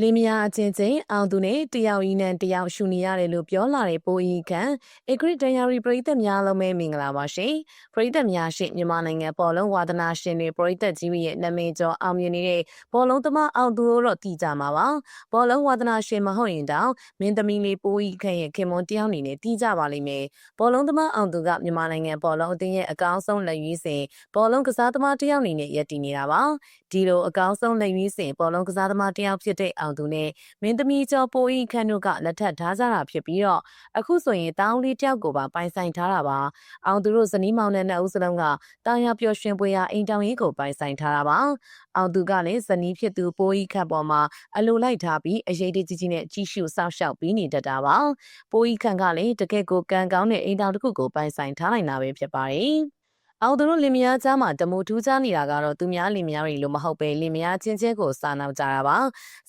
လင်းမယားအချင်းချင်းအောင်သူနဲ့တယောက်ဤနဲ့တယောက်ရှူနေရတယ်လို့ပြောလာတဲ့ပိုဤခန့်အဂရစ်တန်ယာရီပရိသတ်များလုံးပဲမင်္ဂလာပါရှင်ပရိသတ်များရှိမြန်မာနိုင်ငံပေါ်လုံးဝါသနာရှင်တွေပရိသတ်ကြီးရဲ့နာမည်ကျော်အောင်မြင်နေတဲ့ဘောလုံးသမားအောင်သူတို့တော့တည်ကြမှာပါဘောလုံးဝါသနာရှင်မဟုတ်ရင်တောင်မင်းသမီးလေးပိုဤခန့်ရဲ့ခင်မွန်တယောက်အနေနဲ့တည်ကြပါလိမ့်မယ်ဘောလုံးသမားအောင်သူကမြန်မာနိုင်ငံပေါ်လုံးအသင်းရဲ့အကောင်းဆုံးလက်ရွေးစင်ဘောလုံးကစားသမားတယောက်အနေနဲ့ရည်တည်နေတာပါဒီလိုအကောင်းဆုံးလက်ရွေးစင်ဘောလုံးကစားသမားတယောက်ဖြစ်တဲ့အောင်သူနဲ့မင်းသမီးကျော်ပိုဤခန့်တို့ကလက်ထပ်ထားကြတာဖြစ်ပြီးတော့အခုဆိုရင်တောင်းလေးတယောက်ကိုပါပိုင်ဆိုင်ထားတာပါအောင်သူတို့ဇနီးမောင်နဲ့နှစ်ဦးစလုံးကတာယာပျော်ရွှင်ပွေရာအိမ်တောင်ရေးကိုပိုင်ဆိုင်ထားတာပါအောင်သူကလည်းဇနီးဖြစ်သူပိုဤခန့်ပေါ်မှာအလိုလိုက်ထားပြီးအရေးတကြီးကြီးနဲ့ကြီးရှုစောင့်ရှောက်ပြီးနေတတ်တာပါပိုဤခန့်ကလည်းတကယ့်ကိုကံကောင်းတဲ့အိမ်တောင်တစ်ခုကိုပိုင်ဆိုင်ထားနိုင်တာပဲဖြစ်ပါတယ် အောင်သူတို့လင်မယားကြားမှာတမိုထူးခြားနေတာကတော့သူများလင်မယားတွေလို့မဟုတ်ပဲလင်မယားချင်းချင်းကိုစားနောက်ကြတာပါ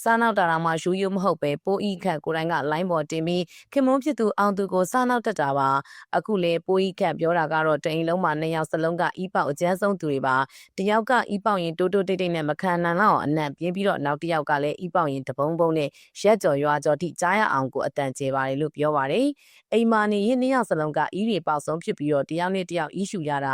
စားနောက်တာတော့မှယူယူမဟုတ်ပဲပိုးဤခတ်ကိုယ်တိုင်ကလိုင်းပေါ်တင်ပြီးခင်မွန်းဖြစ်သူအောင်သူကိုစားနောက်တက်တာပါအခုလေပိုးဤခတ်ပြောတာကတော့တအိမ်လုံးမှာနှစ်ယောက်စလုံးကဤပေါက်အကျန်းဆုံးသူတွေပါတယောက်ကဤပေါက်ရင်တိုးတိုးတိတ်တိတ်နဲ့မခံနိုင်တော့အနံ့ပြင်းပြီးတော့နောက်တစ်ယောက်ကလည်းဤပေါက်ရင်တပုံးပုံးနဲ့ရက်ကြော်ရွာကြော်ထိကြားရအောင်ကိုအတန်ကျေပါတယ်လို့ပြောပါတယ်အိမ်မာနေရင်နှစ်ယောက်စလုံးကဤတွေပေါက်ဆုံးဖြစ်ပြီးတော့တယောက်နဲ့တယောက်ဤရှူရတာ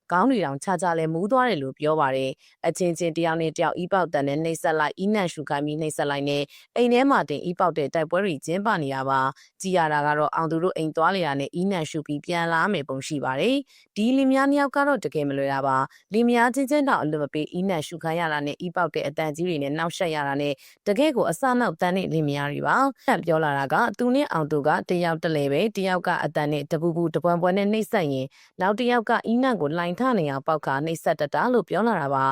ကောင်းတွေတောင်ခြားခြားလဲမူးသွားတယ်လို့ပြောပါတယ်။အချင်းချင်းတယောက်နဲ့တယောက်ဤပေါက်တန်နဲ့နှိပ်ဆက်လိုက်ဤနံရှူခိုင်းပြီးနှိပ်ဆက်လိုက်နဲ့အိမ်ထဲမှာတင်ဤပေါက်တဲ့တိုက်ပွဲတွေကျင်းပနေတာပါ။ကြည်ရတာကတော့အောင်သူတို့အိမ်သွားလေရနဲ့ဤနံရှူပြီးပြန်လာမယ်ပုံရှိပါတယ်။ဒီလင်မယားနှစ်ယောက်ကတော့တကယ်မလွယ်တာပါ။လင်မယားချင်းချင်းတော့အလွတ်မပေးဤနံရှူခိုင်းရတာနဲ့ဤပေါက်တဲ့အတန်ကြီးတွေနဲ့နှောက်ရှက်ရတာနဲ့တကယ်ကိုအစနောက်တန်းတဲ့လင်မယားတွေပါ။ဆက်ပြောလာတာကသူနဲ့အောင်သူကတယောက်တလဲပဲတယောက်ကအတန်နဲ့တပူပူတပွန်းပွန်းနဲ့နှိပ်ဆက်ရင်နောက်တယောက်ကဤနံကိုလိုင်ထနေအောင်ပေါက်ကနှိပ်စက်တတ်တာလို့ပြောလာတာပါ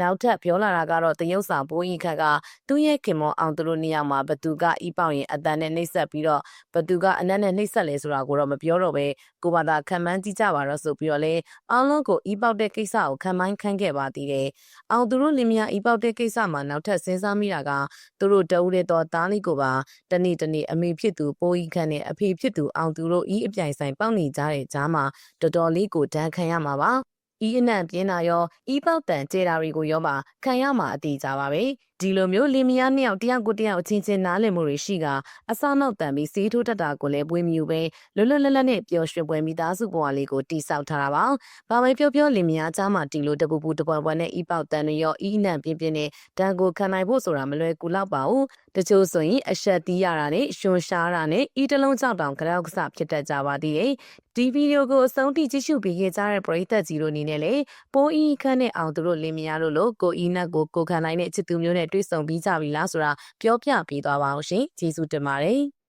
နောက်ထပ်ပြောလာတာကတော့တရုတ်ဆောင်ဘိုးကြီးခက်ကသူ့ရဲ့ခင်မောအောင်သူတို့နေရာမှာဘသူကဤပေါင်ရင်အတန်နဲ့နှိပ်စက်ပြီးတော့ဘသူကအနက်နဲ့နှိပ်စက်လဲဆိုတာကိုတော့မပြောတော့ပဲကိုဘာသာခံမှန်းကြည့်ကြပါတော့ဆိုပြီးတော့လေအောင်လုံးကိုဤပေါက်တဲ့ကိစ္စကိုခံမှန်းခန့်ခဲ့ပါသေးတယ်အောင်သူတို့လင်မယားဤပေါက်တဲ့ကိစ္စမှာနောက်ထပ်စဉ်းစားမိတာကသူတို့တဦးတဲ့တော့တားလေးကိုပါတနေ့တနေ့အမေဖြစ်သူပိုးကြီးခန့်နဲ့အဖေဖြစ်သူအောင်သူတို့ဤအပြိုင်ဆိုင်ပေါက်နေကြတဲ့ကြားမှာတော်တော်လေးကိုဒဏ်ခံရမှာပါ ဤအနံ့ပြင်းတာရောဤပေါက်တန်ကျေတာတွေကိုရောပါခံရမှာအတိကြပါပဲဒီလိုမျိုးလင်မယားနှစ်ယောက်တယောက်ကိုတယောက်အချင်းချင်းနားလည်မှုတွေရှိကအစနောက်တန်ပြီးစေးထိုးတတ်တာကိုလည်းပွေးမြူပဲလွတ်လွတ်လပ်လပ်နဲ့ပျော်ရွှင်ပွဲမိသားစုဘဝလေးကိုတိဆောက်ထားတာပါ။ဘာပဲပြောပြောလင်မယားကြားမှာတီလိုတပူပူတပွားပွားနဲ့ဤပေါက်တန်တွေရောဤအနံ့ပြင်းပြင်းနဲ့တန်ကိုခံနိုင်ဖို့ဆိုတာမလွယ်ကူတော့ပါဘူး။တချို့ဆိုရင်အဆက်တီးရတာနဲ့ရှင်ရှားတာနဲ့ဤတလုံးကြောက်တောင်ကြောက်ကစဖြစ်တတ်ကြပါသေးတယ်။ဒီဗီဒီယိုကိုအဆုံးထိကြည့်ရှုပေးခဲ့ကြတဲ့ပရိသတ်ကြီးတို့အနေနဲ့လည်းပိုးဤခန့်နဲ့အောင်သူတို့လင်မယားတို့လိုကိုဤနတ်ကိုကိုခံနိုင်တဲ့ချစ်သူမျိုးနဲ့တွေ့ဆုံပြီးကြပြီလားဆိုတာပြောပြပေးသွားပါအောင်ရှင်ကျေးဇူးတင်ပါတယ်